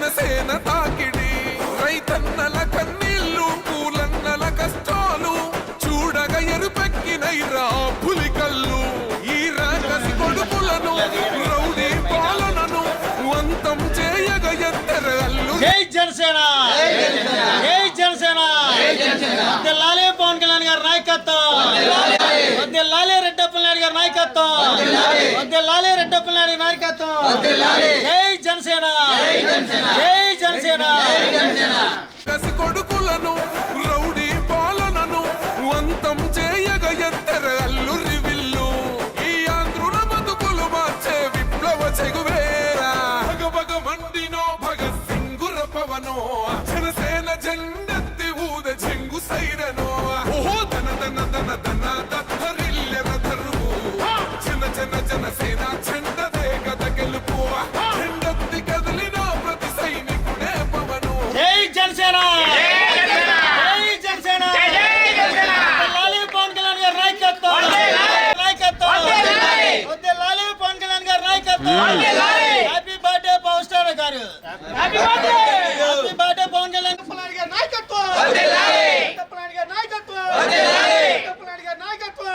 జనసేన తాకిడి. రైతన్నల కన్నీళ్ళు పూలన్నల కష్టాలు. చూడగా ఎరుపెక్కినైరా పులికల్లు ఈ రాకసి కొడుకులను రౌడీ పాలనను అంతం చేయగ ఎత్తర అల్లు. జై జనసేన! జై జనసేన! లాలే పవన్ కళ్యాణ్ గారి నాయకత్వం! లాలే! నాయుడు గారి నాయకత్వం. వద్దే లాలే రెడ్డప్పల నాయుడు నాయకత్వం. జై జనసేన. జై జనసేన. గారు. Happy birthday Pawan Kalyan. గారి. నాయకత్వం నాయకత్వం గారి. నాయకత్వం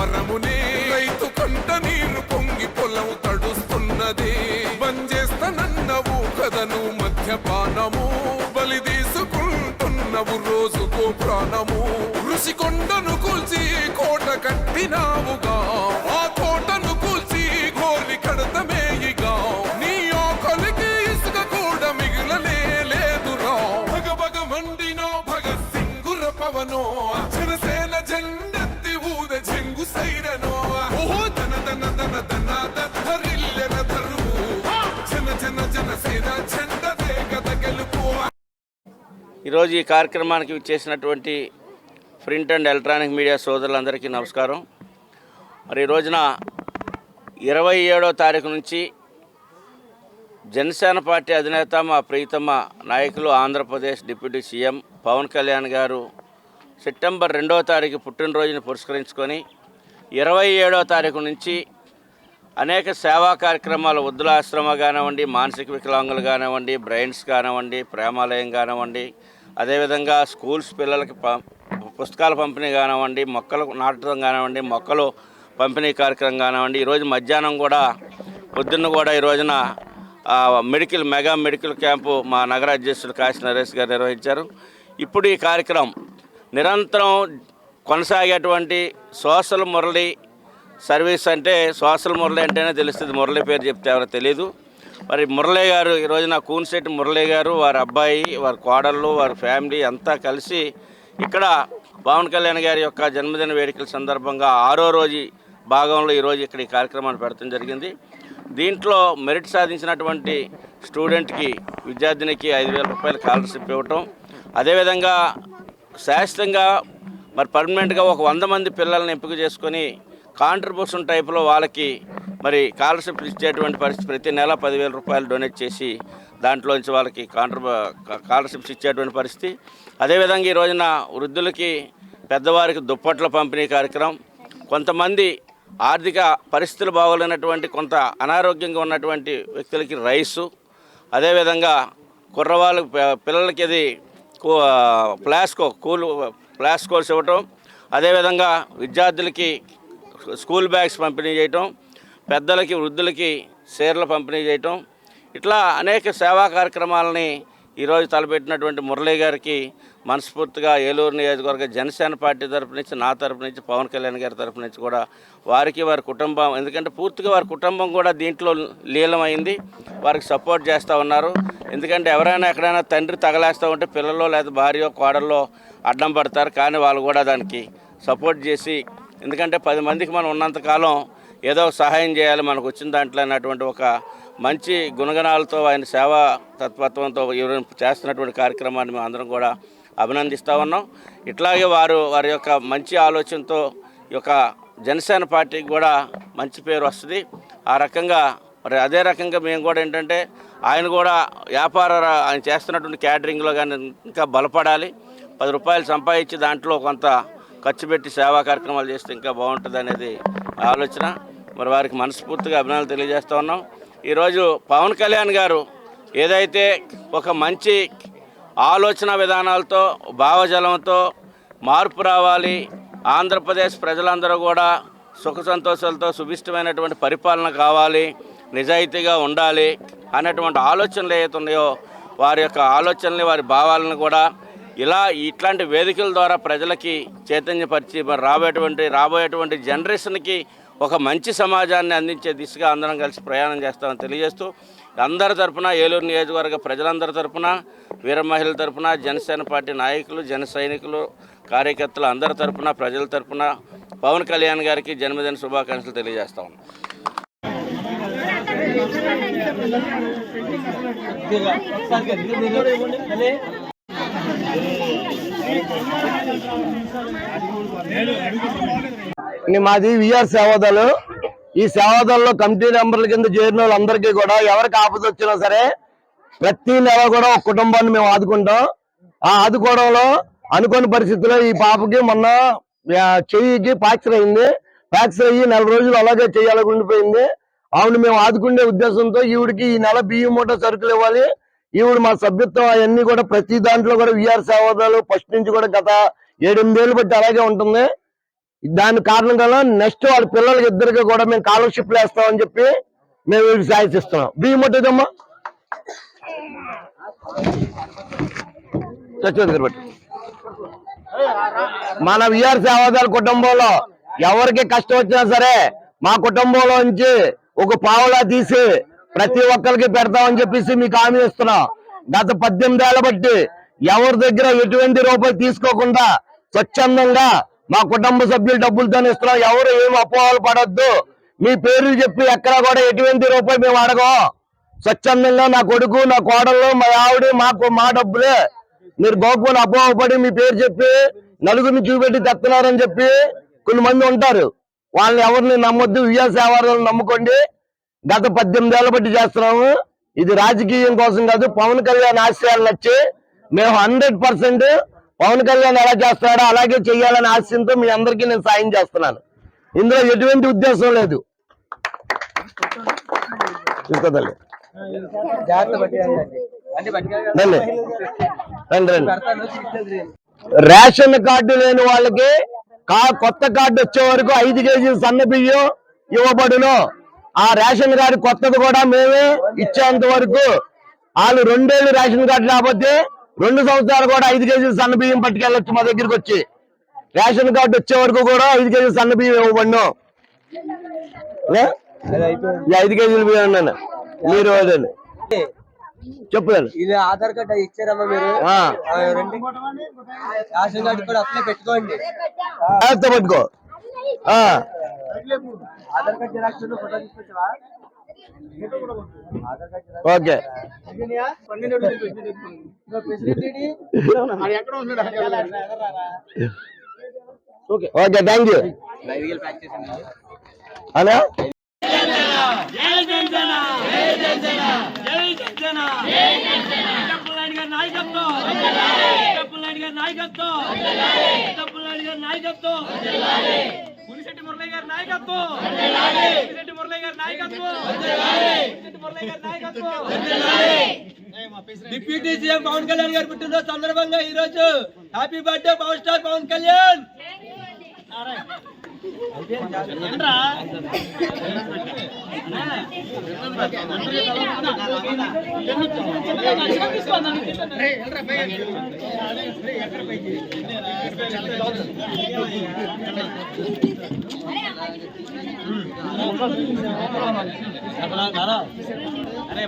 వరమునే రైతు కంట నీరు పొంగి పొలం తడుస్తున్నది. బంజేస్తనన్నవు కదను మద్యపానము బలి తీసుకుంటున్నవు రోజుకో ప్రాణము. ఋషికొండను కూల్చి కోట కట్టినావుగా. ఈరోజు ఈ కార్యక్రమానికి చేసినటువంటి ప్రింట్ అండ్ ఎలక్ట్రానిక్ మీడియా సోదరులందరికీ నమస్కారం. మరి ఈ రోజున ఇరవై ఏడో తారీఖు నుంచి జనసేన పార్టీ అధినేత మా ప్రీతమ నాయకులు Andhra Pradesh deputy CM Pawan Kalyan garu September రెండో తారీఖు పుట్టినరోజుని పురస్కరించుకొని ఇరవై ఏడో తారీఖు నుంచి అనేక సేవా కార్యక్రమాలు వృద్ధులాశ్రమ కానివ్వండి మానసిక వికలాంగులు కానివ్వండి బ్రెయిన్స్ కానివ్వండి ప్రేమాలయం కానివ్వండి అదేవిధంగా స్కూల్స్ పిల్లలకి ప పుస్తకాల పంపిణీ కానివ్వండి మొక్కలు నాటడం కానివ్వండి మొక్కలు పంపిణీ కార్యక్రమం కానివ్వండి ఈరోజు మధ్యాహ్నం కూడా పొద్దున్న కూడా ఈ రోజున మెడికల్ మెగా మెడికల్ క్యాంపు మా నగర అధ్యక్షుడు కాశీ నరేష్ గారు నిర్వహించారు. ఇప్పుడు ఈ కార్యక్రమం నిరంతరం కొనసాగేటువంటి సోషల్ మురళి సర్వీస్ అంటే సోషల్ మురళి అంటేనే తెలుస్తుంది. మురళి పేరు చెప్తే ఎవరో తెలియదు మరి మురళీ గారు ఈ రోజున కూన్సేటి మురళీ గారు వారి అబ్బాయి వారి కోడళ్ళు వారి ఫ్యామిలీ అంతా కలిసి ఇక్కడ పవన్ కళ్యాణ్ గారి యొక్క జన్మదిన వేడుకల సందర్భంగా ఆరో రోజు భాగంలో ఈరోజు ఇక్కడ ఈ కార్యక్రమాన్ని పెడతం జరిగింది. దీంట్లో మెరిట్ సాధించినటువంటి స్టూడెంట్కి విద్యార్థినికి ఐదు వేల రూపాయల స్కాలర్షిప్ ఇవ్వటం. అదేవిధంగా శాశ్వతంగా మరి పర్మనెంట్గా ఒక వంద మంది పిల్లల్ని ఎంపిక చేసుకొని కాంట్రిబ్యూషన్ టైప్లో వాళ్ళకి మరి స్కాలర్షిప్ ఇచ్చేటువంటి పరిస్థితి ప్రతి నెల పదివేల రూపాయలు డొనేట్ చేసి దాంట్లోంచి వాళ్ళకి కాంట్రిబ్యూ స్కాలర్షిప్స్ ఇచ్చేటువంటి పరిస్థితి. అదేవిధంగా ఈ రోజున వృద్ధులకి పెద్దవారికి దుప్పట్ల పంపిణీ కార్యక్రమం. కొంతమంది ఆర్థిక పరిస్థితులు బాగోలేనటువంటి కొంత అనారోగ్యంగా ఉన్నటువంటి వ్యక్తులకి రైసు. అదేవిధంగా కుర్రవాళ్ళకి పిల్లలకి అది కూ- ప్లాస్కో కూల్ ప్లాస్కోస్ ఇవ్వటం. అదేవిధంగా విద్యార్థులకి స్కూల్ బ్యాగ్స్ పంపిణీ చేయటం. పెద్దలకి వృద్ధులకి చీరలు పంపిణీ చేయటం. ఇట్లా అనేక సేవా కార్యక్రమాలని ఈరోజు తలపెట్టినటువంటి మురళీ గారికి మనస్ఫూర్తిగా ఏలూరు నియోజకవర్గ జనసేన పార్టీ తరపు నుంచి నా తరపు నుంచి పవన్ కళ్యాణ్ గారి తరపు నుంచి కూడా వారికి వారి కుటుంబం ఎందుకంటే పూర్తిగా వారి కుటుంబం కూడా దీంట్లో లీలమైంది వారికి సపోర్ట్ చేస్తూ ఉన్నారు. ఎందుకంటే ఎవరైనా ఎక్కడైనా తండ్రి తగలేస్తూ ఉంటే పిల్లలు లేదా భార్య కోడల్లో అడ్డం పడతారు. కానీ వాళ్ళు కూడా దానికి సపోర్ట్ చేసి ఎందుకంటే పది మందికి మనం ఉన్నంతకాలం ఏదో సహాయం చేయాలి మనకు వచ్చిన దాంట్లో అన్నటువంటి ఒక మంచి గుణగణాలతో ఆయన సేవా తత్పత్వంతో చేస్తున్నటువంటి కార్యక్రమాన్ని మేము అందరం కూడా అభినందిస్తూ ఉన్నాం. ఇట్లాగే వారు వారి యొక్క మంచి ఆలోచనతో ఈ యొక్క జనసేన పార్టీకి కూడా మంచి పేరు వస్తుంది. ఆ రకంగా మరి అదే రకంగా మేము కూడా ఏంటంటే ఆయన కూడా వ్యాపార ఆయన చేస్తున్నటువంటి క్యాటరింగ్లో కానీ ఇంకా బలపడాలి. పది రూపాయలు సంపాదించి దాంట్లో కొంత ఖర్చు పెట్టి సేవా కార్యక్రమాలు చేస్తే ఇంకా బాగుంటుంది అనేది ఆలోచన. మరి వారికి మనస్ఫూర్తిగా అభినందనలు తెలియజేస్తూ ఉన్నాం. ఈరోజు పవన్ కళ్యాణ్ గారు ఏదైతే ఒక మంచి ఆలోచన విధానాలతో భావజలంతో మార్పు రావాలి ఆంధ్రప్రదేశ్ ప్రజలందరూ కూడా సుఖ సంతోషాలతో సుభిష్టమైనటువంటి పరిపాలన కావాలి నిజాయితీగా ఉండాలి అనేటువంటి ఆలోచనలు ఏవైతున్నాయో వారి యొక్క ఆలోచనలు వారి భావాలను కూడా ఇలా ఇట్లాంటి వేదికల ద్వారా ప్రజలకి చైతన్యపరిచి మరి రాబోయేటువంటి రాబోయేటువంటి జనరేషన్కి ఒక మంచి సమాజాన్ని అందించే దిశగా అందరం కలిసి ప్రయాణం చేస్తామని తెలియజేస్తూ అందరి తరపున ఏలూరు నియోజకవర్గ ప్రజలందరి తరపున వీర మహిళల తరపున జనసేన పార్టీ నాయకులు జన సైనికులు కార్యకర్తలు అందరి తరపున ప్రజల తరపున పవన్ కళ్యాణ్ గారికి జన్మదిన శుభాకాంక్షలు తెలియజేస్తా ఉన్నాం. మాది విఆర్ సేవాదలు ఈ సేవాదల్లో కమిటీ మెంబర్ల కింద చేరిన వాళ్ళందరికీ కూడా ఎవరికి ఆపద వచ్చినా సరే ప్రతి నెల కూడా ఒక కుటుంబాన్ని మేము ఆదుకుంటాం. ఆ ఆదుకోవడంలో అనుకోని పరిస్థితుల్లో ఈ పాపకి మొన్న చెయ్యికి ఫ్రాక్చర్ అయింది. ఫ్రాక్చర్ అయ్యి నెల రోజులు అలాగే చెయ్యాలి ఉండిపోయింది. ఆవిడ మేము ఆదుకునే ఉద్దేశంతో ఈవిడికి ఈ నెల బియ్యం మూట సరుకులు ఇవ్వాలి. ఈవిడ మా సభ్యత్వం అవన్నీ కూడా ప్రతి దాంట్లో కూడా విఆర్ సేవాదాలు ఫస్ట్ నుంచి కూడా గత ఏడెనిమిదేళ్ళు బట్టి అలాగే ఉంటుంది. దాని కారణం నెక్స్ట్ వాళ్ళ పిల్లలకి ఇద్దరికి కూడా మేము స్కాలర్షిప్ వేస్తామని చెప్పి మేము వీడికి సాయిస్తున్నాం బియ్యం ముట్టదమ్మా మన విఆర్ సేవాదాల కుటుంబంలో ఎవరికి కష్టం వచ్చినా సరే మా కుటుంబంలో నుంచి ఒక పావులా తీసి ప్రతి ఒక్కరికి పెడతామని చెప్పేసి మీకు హామీ ఇస్తున్నాం. గత పద్దెనిమిది ఏళ్ళ బట్టి ఎవరి దగ్గర ఎటువంటి రూపాయి తీసుకోకుండా స్వచ్ఛందంగా మా కుటుంబ సభ్యులు డబ్బులతో ఇస్తున్నాం ఎవరు ఏం అపోహలు పడొద్దు. మీ పేర్లు చెప్పి ఎక్కడా కూడా ఎటువంటి రూపాయి మేము అడగం. స్వచ్ఛందంగా నా కొడుకు నా కోడలు మా ఆవిడ మాకు మా డబ్బులే. మీరు గోకుని అపోహపడి మీ పేరు చెప్పి నలుగురిని చూపెట్టి తెస్తున్నారని చెప్పి కొన్ని మంది ఉంటారు. వాళ్ళని ఎవరిని నమ్మొద్దు. విజయ సేవాలను నమ్ముకోండి. గత పద్దెనిమిది ఏళ్ళ బట్టి చేస్తున్నాము. ఇది రాజకీయం కోసం కాదు పవన్ కళ్యాణ్ ఆశయాలు నచ్చి మేము హండ్రెడ్ పర్సెంట్ పవన్ కళ్యాణ్ ఎలా చేస్తాడో అలాగే చెయ్యాలని ఆశయంతో మీ అందరికీ నేను సాయం చేస్తున్నాను. ఇందులో ఎటువంటి ఉద్దేశం లేదు. తల్లి. రండి రండి. రేషన్ కార్డు లేని వాళ్ళకి కా కొత్త కార్డు వచ్చే వరకు ఐదు కేజీలు సన్న బియ్యం ఇవ్వబడును. ఆ రేషన్ కార్డు కొత్తది కూడా మేమే ఇచ్చేంత వరకు వాళ్ళు రెండేళ్ళు రేషన్ కార్డు లేకపోతే రెండు సంవత్సరాలు కూడా ఐదు కేజీలు సన్న బియ్యం పట్టుకెళ్ళొచ్చు మా దగ్గరికి వచ్చి. రేషన్ కార్డు వచ్చే వరకు కూడా ఐదు కేజీలు సన్న బియ్యం ఇవ్వబడును. ఐదు కేజీలు బియ్యం అన్నాను. మీరు చెప్పు. ఇది ఆధార్ కార్డు ఇచ్చారమ్మా మీరు. రేషన్ కార్డు కూడా అప్లై పెట్టుకోండి. పట్టుకో. ఆధార్ కార్డు జిరాక్స్ ఫోటో తీసుకొచ్చావా? ఓకే. Okay thank you. గారి నాయకత్వం పులిశెట్టి మురళి గారి నాయకత్వం డిప్యూటీ సీఎం పవన్ కళ్యాణ్ గారు పుట్టినరోజు సందర్భంగా ఈ రోజు happy birthday power star Pawan Kalyan. అరే